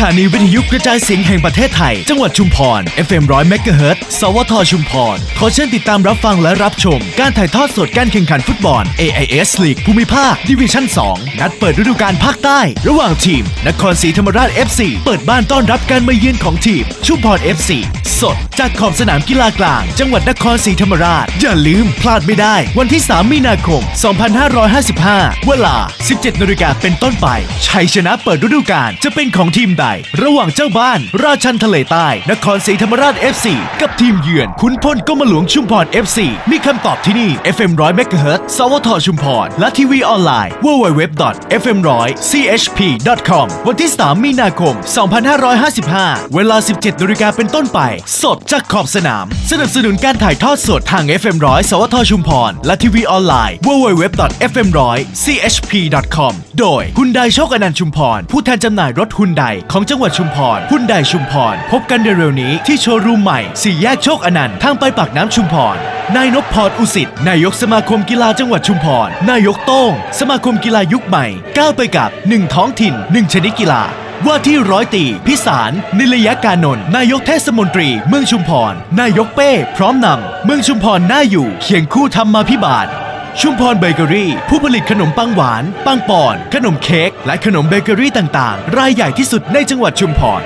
ถานีวิทยุกระจายเสียงแห่งประเทศไทย จังหวัดชุมพร FM 100 MHz สวทชุมพร ขอเชิญติดตามรับฟังและรับชม การถ่ายทอดสดการแข่งขันฟุตบอล AIS League ภูมิภาคดิวิชั่น 2 นัดเปิดฤดูกาลภาคใต้ ระหว่างทีม นครศรีธรรมราช FC เปิดบ้านต้อนรับการมาเยือนของทีม ชุมพร FC สด จากขอบสนามกีฬากลาง จังหวัดนครศรีธรรมราช อย่าลืมพลาดไม่ได้ วันที่ 3 มีนาคม 2555 เวลา 17นาฬิกาเป็นต้นไป ชัยชนะเปิดฤดูกาลจะเป็นของทีมใด ระหว่างเจ้าบ้าน ราชันทะเลใต้ นครศรีธรรมราช FC กับทีมเยือนขุนพลกรมหลวงชุมพร FC มีคำตอบที่นี่ FM 100 MHz สวทชุมพร และทีวีออนไลน์ www.fm100chp.com วันที่ 3 มีนาคม 2555 เวลา 17นาฬิกาเป็นต้นไปสดจากขอบสนาม สนับสนุนการถ่ายทอดสดทาง FM 100 สวทชุมพร และทีวีออนไลน์ www.fm100chp.com โดยฮุนไดโชคอนันต์ชุมพร ผู้แทนจำหน่ายรถฮุนไดของจังหวัดชุมพรฮุนไดชุมพร พบกันเร็วๆนี้ที่โชว์รูมใหม่สี่แยกโชคอนันต์ทางไปปากน้ำชุมพร นายนพพรอุสิตนายกสมาคมกีฬาจังหวัดชุมพร นายกโต้ง สมาคมกีฬายุคใหม่ก้าวไปกับ 1 ท้องถิ่น 1 ชนิดกีฬา ว่าที่ร้อยตีพิสาร นิลยการนนท์นายกเทศมนตรี เมืองชุมพร นายกเป้ พร้อมนำเมืองชุมพรน่าอยู่เคียงคู่ทำมาพิบาลชุมพรเบเกอรี่ ผู้ผลิตขนมปังหวาน ปังปอน ขนมเค้ก และขนมเบเกอรี่ต่าง ๆ รายใหญ่ที่สุดในจังหวัดชุมพร